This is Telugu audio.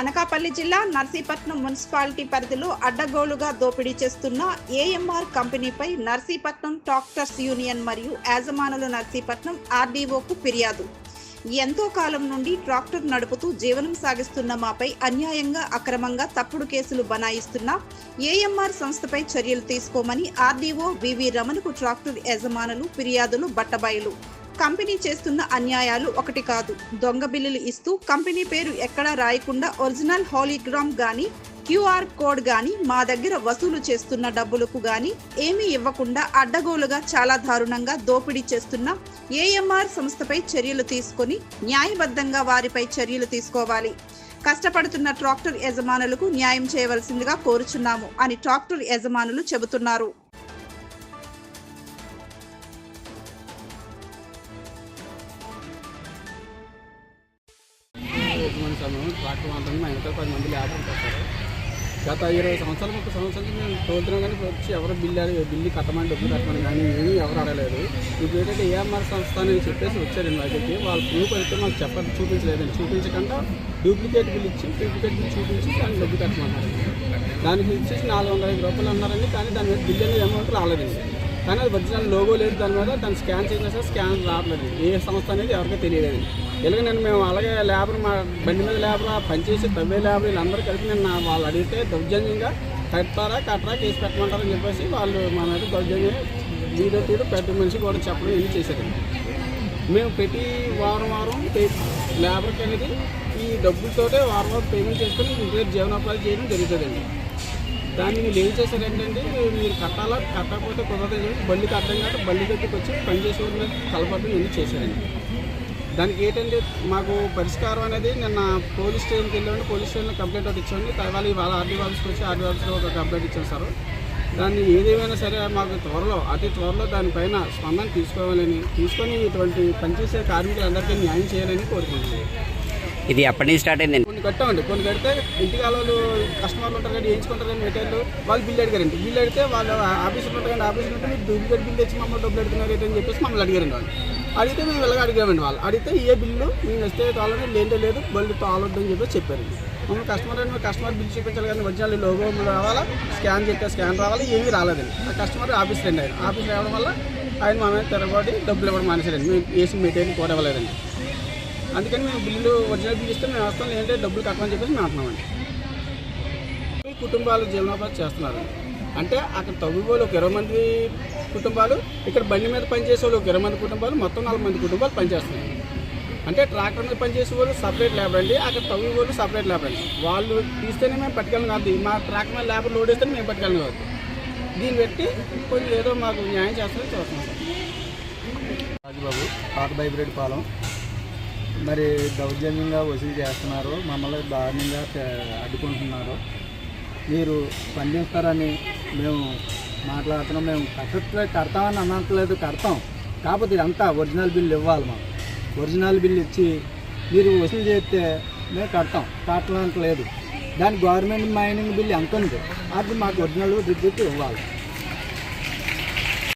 అనకాపల్లి జిల్లా నర్సీపట్నం మున్సిపాలిటీ పరిధిలో అడ్డగోలుగా దోపిడీ చేస్తున్న ఏఎంఆర్ కంపెనీపై నర్సీపట్నం డాక్టర్స్ యూనియన్ మరియు యాజమానుల నర్సీపట్నం ఆర్డీఓకు ఫిర్యాదు. ఎంతో కాలం నుండి ట్రాక్టర్ నడుపుతూ జీవనం సాగిస్తున్న మాపై అన్యాయంగా అక్రమంగా తప్పుడు కేసులు బనాయిస్తున్న ఏఎంఆర్ సంస్థపై చర్యలు తీసుకోమని ఆర్డీఓ వివి రమణకు ట్రాక్టర్ యజమానులు ఫిర్యాదులు బట్టబయలు. కంపెనీ చేస్తున్న అన్యాయాలు ఒకటి కాదు. దొంగ బిల్లులు ఇస్తూ కంపెనీ పేరు ఎక్కడా రాయకుండా ఒరిజినల్ హాలీగ్రామ్ గాని క్యూఆర్ కోడ్ గాని మా దగ్గర వసూలు చేస్తున్న డబ్బులకు గాని ఏమీ ఇవ్వకుండా అడ్డగోలుగా చాలా దారుణంగా దోపిడీ చేస్తున్న ఏఎంఆర్ సంస్థపై చర్యలు తీసుకొని న్యాయబద్ధంగా వారిపై చర్యలు తీసుకోవాలి. కష్టపడుతున్న ట్రాక్టర్ యజమానులకు న్యాయం చేయవలసిందిగా కోరుచున్నాము అని ట్రాక్టర్ యజమానులు చెబుతున్నారు. మంది సార్ ట్రాక్టర్ మాత్రమే మా వెనకాల పది మంది లేబర్ ఉంటారు గత ఇరవై సంవత్సరాలు ముప్పై సంవత్సరాలు మేము తోలుతున్నాం కానీ ఇప్పుడు వచ్చి ఎవరు బిల్లు బిల్లు కట్టమని డబ్బులు కట్టమని కానీ ఏమీ ఎవరు అడగలేదు. ఇప్పుడు ఏంటంటే ఏఎంఆర్ సంస్థ అని చెప్పేసి వచ్చారండి వాళ్ళకి వాళ్ళ వాళ్ళు ప్రూఫ్ అయితే మాకు చెప్పండి చూపించలేదండి. చూపించకుండా డూప్లికేట్ బిల్ ఇచ్చి డూప్లికేట్ బిల్ చూపించి దానికి డబ్బు కట్టమన్నారు. దానికి ఇచ్చేసి నాలుగు వందల ఐదు రూపాయలు అన్నారండి కానీ దాని మీద బిల్ అనేది అమౌంట్ రాలేదండి. కానీ అది ఒరిజినల్ లోగో లేదు దాని మీద దాన్ని స్కాన్ చేసినా సరే స్కాన్ రావట్లేదు ఏ సంస్థ అనేది ఎవరికీ తెలియలేదండి. ఇలాగ నేను మేము అలాగే లేబర్ మా బండి మీద లేబర్ పనిచేసి తవ్వే లేబర్ వీళ్ళందరూ కలిపి నేను వాళ్ళు అడిగితే దౌర్జన్యంగా కట్టారా కట్టరా కేసు పెట్టమంటారని చెప్పేసి వాళ్ళు మా మీద దౌర్జన్యంగా వీడియో తీరు ప్రతి మనిషి కూడా చెప్పడం ఇవి చేశారండి మేము ప్రతి వారం వారం లేబర్కి అనేది ఈ డబ్బులతోటే వారం వారం పేమెంట్ చేసుకొని ఇంటి జీవనోపాధి చేయడం జరుగుతుందండి. దాన్ని మీరు ఏం చేశారంటే మీరు కట్టాలా కట్టకపోతే కుదరదు చెప్పి కట్టడం కాబట్టి కాదు దగ్గరికి వచ్చి పని చేసే కలపడం ఇవన్నీ చేశారండి. దానికి ఏంటంటే మాకు పరిష్కారం అనేది నిన్న పోలీస్ స్టేషన్కి వెళ్ళండి పోలీస్ స్టేషన్లో కంప్లైంట్ ఒకటి ఇచ్చామండి. తర్వాత ఇవాళ ఆర్డీ ఆఫీస్కి వచ్చి ఆర్డీ ఆఫీస్లో ఒక కంప్లైంట్ ఇచ్చాను సార్. దాన్ని ఏదేమైనా సరే మాకు త్వరలో అతి త్వరలో దానిపైన స్పందన తీసుకోవాలని తీసుకొని ఇటువంటి పనిచేసే కార్మికులందరికీ న్యాయం చేయాలని కోరుకుంటున్నాను ఇది ఎప్పటి నుంచి స్టార్ట్ అయింది కొన్ని కట్టామండి. కొన్ని కడితే ఇంటికి వాళ్ళు కస్టమర్లు ఉంటారు కానీ వేయించుకుంటారు కానీ మెటీరియల్ వాళ్ళు బిల్లు అడిగారండి బిల్ అడిగితే వాళ్ళు ఆఫీసులో ఉంటారు కానీ ఆఫీసులు ఉంటే మీరు డూప్లికేట్ బిల్ తెచ్చి మమ్మల్ని డబ్బులు అడుగుతున్నారు అని చెప్పేసి మమ్మల్ని అడిగారండి వాళ్ళు. అడిగితే మేము ఇలాగ అడిగామండి వాళ్ళు. అడిగితే ఏ బిల్లు మేము వస్తే తాళని లేదే లేదు బల్లి తాళొద్దు అని చెప్పేసి చెప్పారండి మమ్మల్ని కస్టమర్ అంటే కస్టమర్ బిల్ చూపించాలి కానీ ఒరిజినల్ లోగో రావాలా స్కాన్ చేస్తే స్కాన్ రావాలి ఏమీ రాలేదండి. ఆ కస్టమర్ ఆఫీస్ రండి ఆయన. ఆఫీస్ రావడం వల్ల ఆయన మా మీద తిరగబడి డబ్బులు ఇవ్వడం మానేశారండి. మేము వేసిన మెటీరియల్ కూడా ఇవ్వలేదండి. అందుకని మేము బిల్లు ఒరిజినల్ బిల్ ఇస్తే మేము వస్తాం లేదంటే డబ్బులు కట్టమని చెప్పేసి మేము అంటున్నామండి. కుటుంబాలు జీవనోపాధి చేస్తున్నారు. అంటే అక్కడ తవ్వి ఒక ఇరవై మంది కుటుంబాలు ఇక్కడ బండి మీద పనిచేసే వాళ్ళు ఒక ఇరవై మంది కుటుంబాలు మొత్తం నాలుగు మంది కుటుంబాలు పనిచేస్తున్నాయి. అంటే ట్రాక్టర్ మీద పనిచేసే వాళ్ళు సపరేట్ లేబర్ అండి అక్కడ తవ్వి వాళ్ళు సపరేట్ లేబర్ అండి. వాళ్ళు తీస్తేనే మేము పట్టుకెళ్ళం కాదు మా ట్రాక్టర్ మీద లేబర్ లోడ్ వేస్తేనే మేము పట్టుకెళ్ళం కాదు. దీన్ని పెట్టి కొంచెం ఏదో మాకు న్యాయం చేస్తారని చూస్తున్నాం సార్. రాజుబాబు పాత బైబ్రేడ్ పాలెం. మరి దౌర్జన్యంగా వసూలు చేస్తున్నారు మమ్మల్ని దారుణంగా అడ్డుకుంటున్నారు. మీరు స్పందిస్తారని మేము మాట్లాడుతున్నాం. మేము కట్టట్లే కడతామని అనట్లేదు కడతాం. కాకపోతే ఇదంతా ఒరిజినల్ బిల్లు ఇవ్వాలి మాకు. ఒరిజినల్ బిల్లు ఇచ్చి మీరు వసూలు చేస్తే మేము కడతాం. కట్టడానికి లేదు. దాని గవర్నమెంట్ మైనింగ్ బిల్ ఎంత ఉంది అది మాకు ఒరిజినల్ రిజిట్ ఇవ్వాలి.